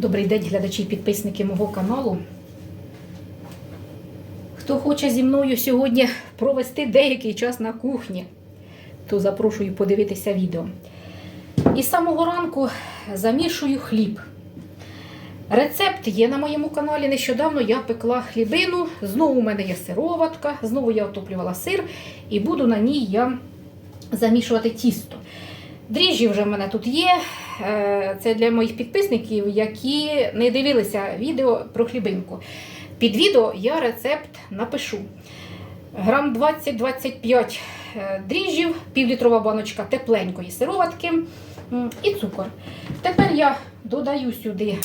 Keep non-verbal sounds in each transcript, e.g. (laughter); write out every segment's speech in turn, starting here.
Добрий день, глядачі і підписники мого каналу. Хто хоче зі мною сьогодні провести деякий час на кухні, то запрошую подивитися відео. І з самого ранку замішую хліб. Рецепт є на моєму каналі. Нещодавно я пекла хлібину. Знову у мене є сироватка, знову я отоплювала сир і буду на ній я замішувати тісто. Дріжджі вже в мене тут є. Е, Це для моїх підписників, які не дивилися відео про хлібинку. Під відео я рецепт напишу. Грам 20-25 е, дріжджів, півлітрова баночка тепленької сироватки і цукор. Тепер я додаю сюди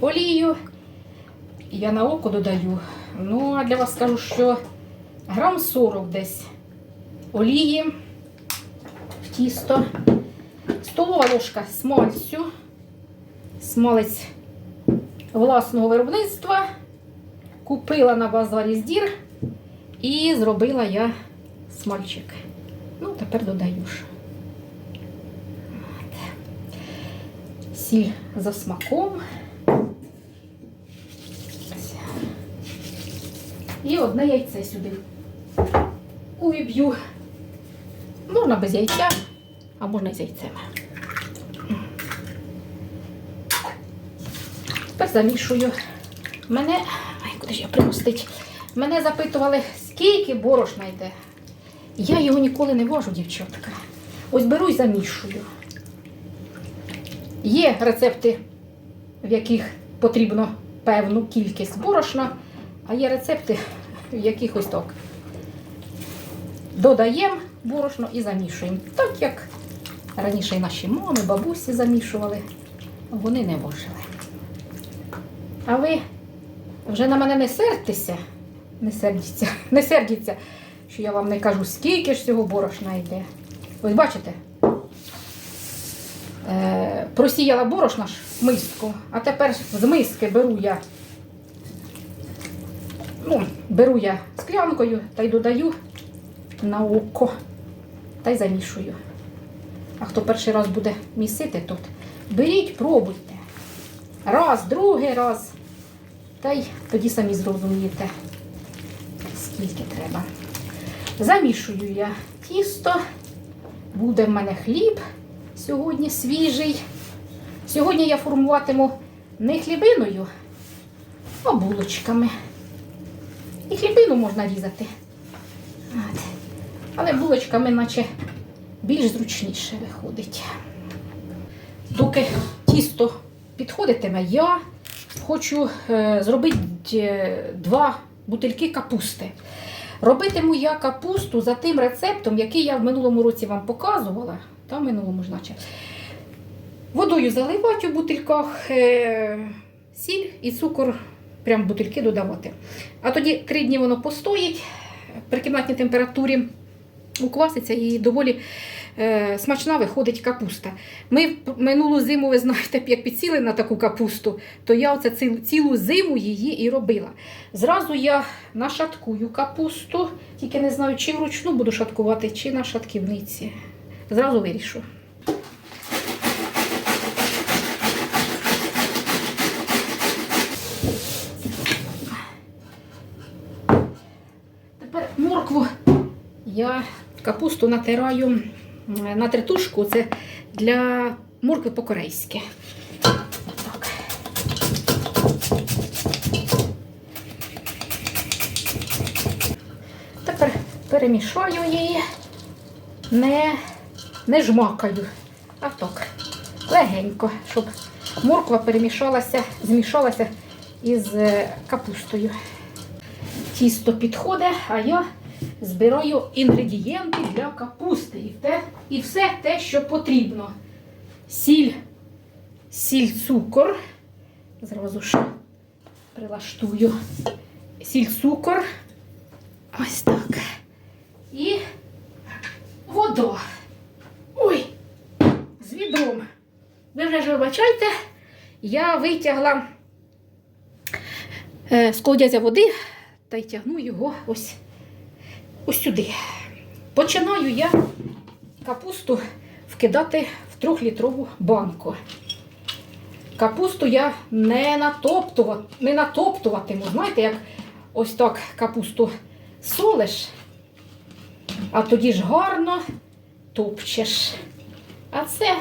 олію. Я на око додаю. Ну, а для вас скажу, що грам 40 десь олії в тісто. Столова ложка смальцю, смалець власного виробництва. Купила на базарі здір і зробила я смальчик. Ну, тепер додаю ж. Сіль за смаком. І одне яйце сюди увіб'ю. Можна без яйця, а можна і з. Тепер замішую. Мене. Ай, куди ж я примостить? Мене запитували, скільки борошна йде. Я його ніколи не вожу, дівчатка. Ось беру і замішую. Є рецепти, в яких потрібно певну кількість борошна, а є рецепти, в яких ось так. Додаємо борошно і замішуємо. Так як раніше і наші мами, бабусі замішували, вони не вожили. А ви вже на мене не сердьтеся, не сердіться, не сердіться, що я вам не кажу, скільки ж цього борошна йде. Ось бачите? Е, просіяла борошна ж в миску, а тепер з миски беру я, ну, беру я склянкою та й додаю на око та й замішую. А хто перший раз буде місити тут, беріть, пробуйте. Раз, другий раз. Та й тоді самі зрозумієте, скільки треба. Замішую я тісто. Буде в мене хліб сьогодні свіжий. Сьогодні я формуватиму не хлібиною, а булочками. І хлібину можна різати. Але булочками, наче більш зручніше виходить. Доки тісто підходитиме, я хочу е, зробити е, два бутильки капусти. Робитиму я капусту за тим рецептом, який я в минулому році вам показувала. Та в минулому ж наче. Водою заливати у бутильках, е, сіль і цукор прям в бутильки додавати. А тоді три дні воно постоїть при кімнатній температурі укваситься і доволі смачна виходить капуста. Ми минулу зиму, ви знаєте, як підсіли на таку капусту, то я оце цілу, цілу зиму її і робила. Зразу я нашаткую капусту, тільки не знаю, чи вручну буду шаткувати, чи на шатківниці. Зразу вирішу. Тепер моркву я капусту натираю на тритушку. Це для моркви по-корейськи. Тепер перемішаю її, не, не жмакаю, а так, легенько, щоб морква перемішалася, змішалася із е, капустою. Тісто підходить, а я збираю інгредієнти для капусти. І, те, і все те, що потрібно. Сіль, сіль, цукор. Зразу ж прилаштую. Сіль, цукор. Ось так. І вода. Ой, з відром. Ви вже ж вибачайте, я витягла е, з колодязя води та й тягну його ось ось сюди. Починаю я капусту вкидати в трьохлітрову банку. Капусту я не, натоптува, не натоптуватиму. Знаєте, як ось так капусту солиш, а тоді ж гарно топчеш. А це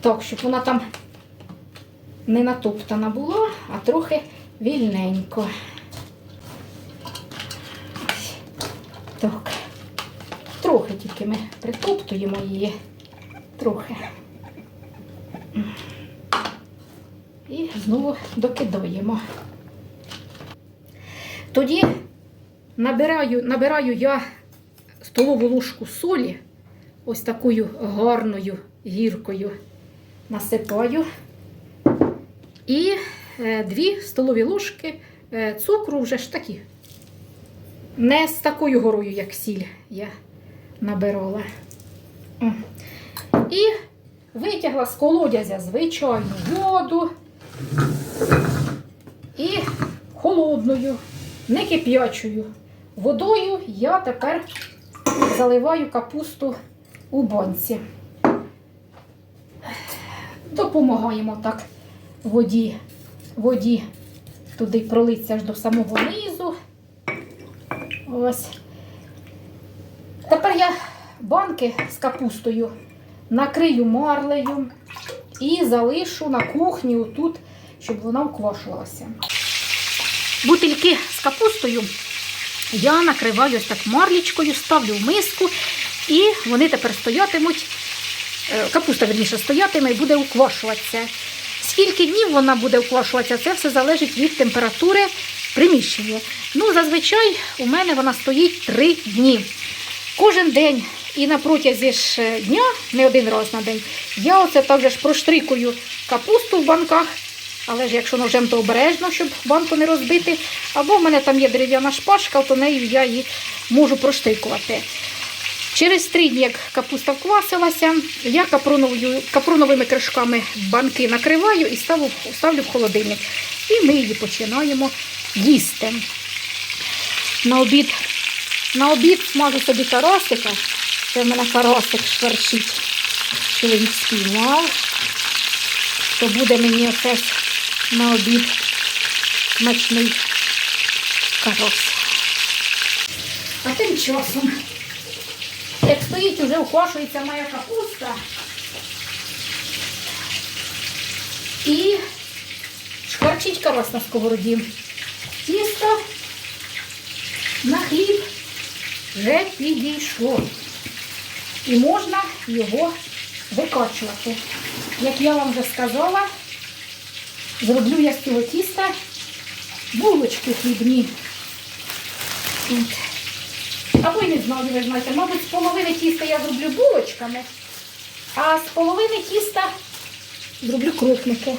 так, щоб вона там не натоптана була, а трохи вільненько. Ось. Так. Трохи ми притоптуємо її. Трохи. І знову докидаємо. Тоді набираю, набираю я столову ложку солі, ось такою гарною гіркою насипаю. І е, дві столові ложки е, цукру вже ж такі. Не з такою горою, як сіль набирала. І витягла з колодязя звичайну воду і холодною, не кип'ячою водою я тепер заливаю капусту у банці. Допомагаємо так воді, воді туди пролиться аж до самого низу. Ось. Тепер я банки з капустою накрию марлею і залишу на кухні отут, щоб вона вквашувалася. Бутильки з капустою я накриваю ось так марлічкою, ставлю в миску, і вони тепер стоятимуть. е, Капуста, верніше, стоятиме і буде уквашуватися. Скільки днів вона буде уквашуватися, це все залежить від температури приміщення. Ну, зазвичай у мене вона стоїть 3 дні. Кожен день і на протязі ж е, дня, не один раз на день, я оце так же ж проштрикую капусту в банках. Але ж якщо ножем, то обережно, щоб банку не розбити. Або в мене там є дерев'яна шпажка, то нею я її можу проштрикувати. Через три дні, як капуста вквасилася, я капроновими кришками банки накриваю і ставлю, ставлю в холодильник. І ми її починаємо їсти. На обід, на обід смажу собі карасика. Це в мене карасик шверчить. Чоловік спіймав. То буде мені оце на обід смачний карась. А тим часом як стоїть, уже уквашується моя капуста. І шкварчить карась на сковороді. Тісто на хліб вже підійшло. І можна його викачувати. Як я вам вже сказала, зроблю я з цього тіста булочки хлібні. Або й не знаю, ви знаєте, мабуть, з половини тіста я зроблю булочками, а з половини тіста зроблю крупники.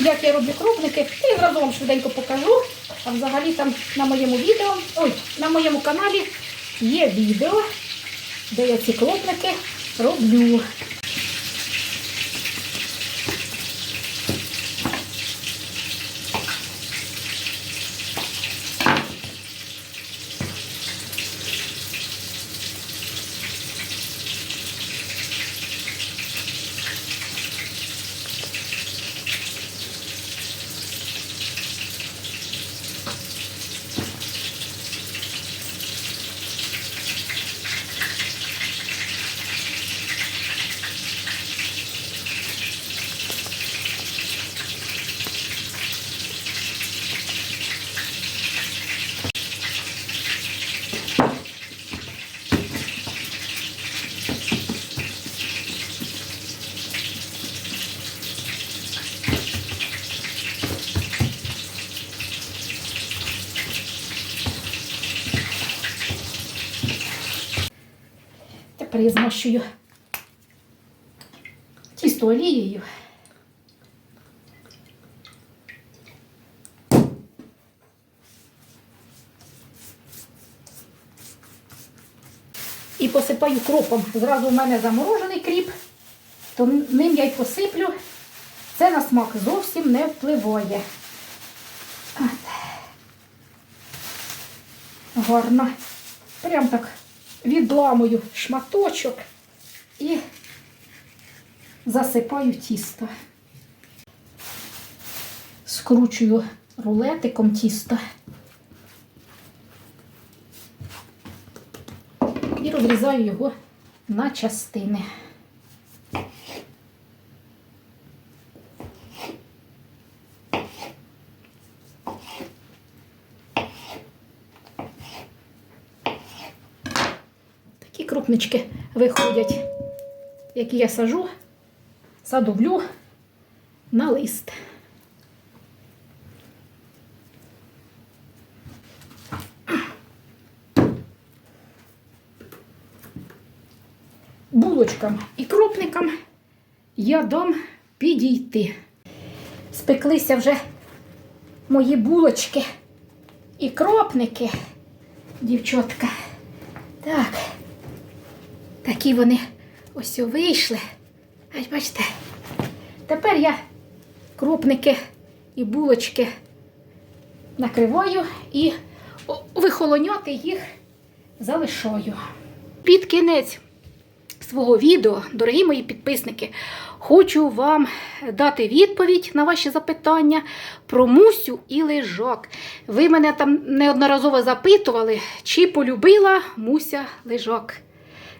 Як я роблю крупники, зразу вам швиденько покажу. А взагалі там на моєму відео, ой, на моєму каналі є відео, де я ці клопники роблю. Я змащую тісто олією. І посипаю кропом. Зразу у мене заморожений кріп, то ним я й посиплю. Це на смак зовсім не впливає. От. Гарно. Прям так відламую шматочок і засипаю тісто. Скручую рулетиком тісто. І розрізаю його на частини. Такі виходять, які я сажу, садоблю на лист. Булочкам і крупникам я дам підійти. Спеклися вже мої булочки і кропники, дівчатка. Так, такі вони ось вийшли. Ось бачите. Тепер я крупники і булочки накриваю і вихолоняти їх залишаю. Під кінець свого відео, дорогі мої підписники, хочу вам дати відповідь на ваші запитання про мусю і лежак. Ви мене там неодноразово запитували, чи полюбила муся лежак.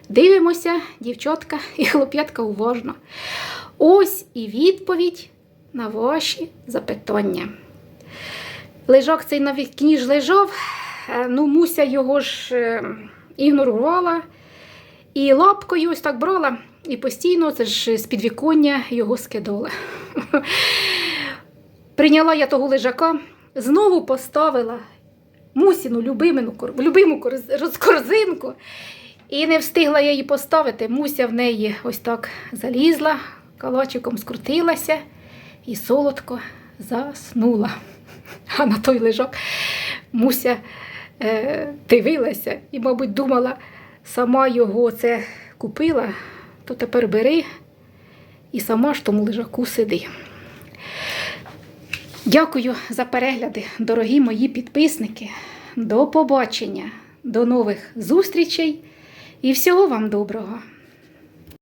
Дивимося, дівчатка і хлоп'ятка уважно. Ось і відповідь на ваші запитання. Лежак цей на вікні ж лежав, е, ну муся його ж е, ігнорувала. І лапкою ось так брала і постійно це ж з підвіконня його скидала. (laughs) Прийняла я того лежака, знову поставила мусіну любиму корзинку. І не встигла я її поставити. Муся в неї ось так залізла, калачиком скрутилася і солодко заснула. (laughs) А на той лежак Муся е, дивилася і, мабуть, думала, сама його це купила, то тепер бери і сама ж тому лежаку сиди. Дякую за перегляди, дорогі мої підписники. До побачення, до нових зустрічей і всього вам доброго!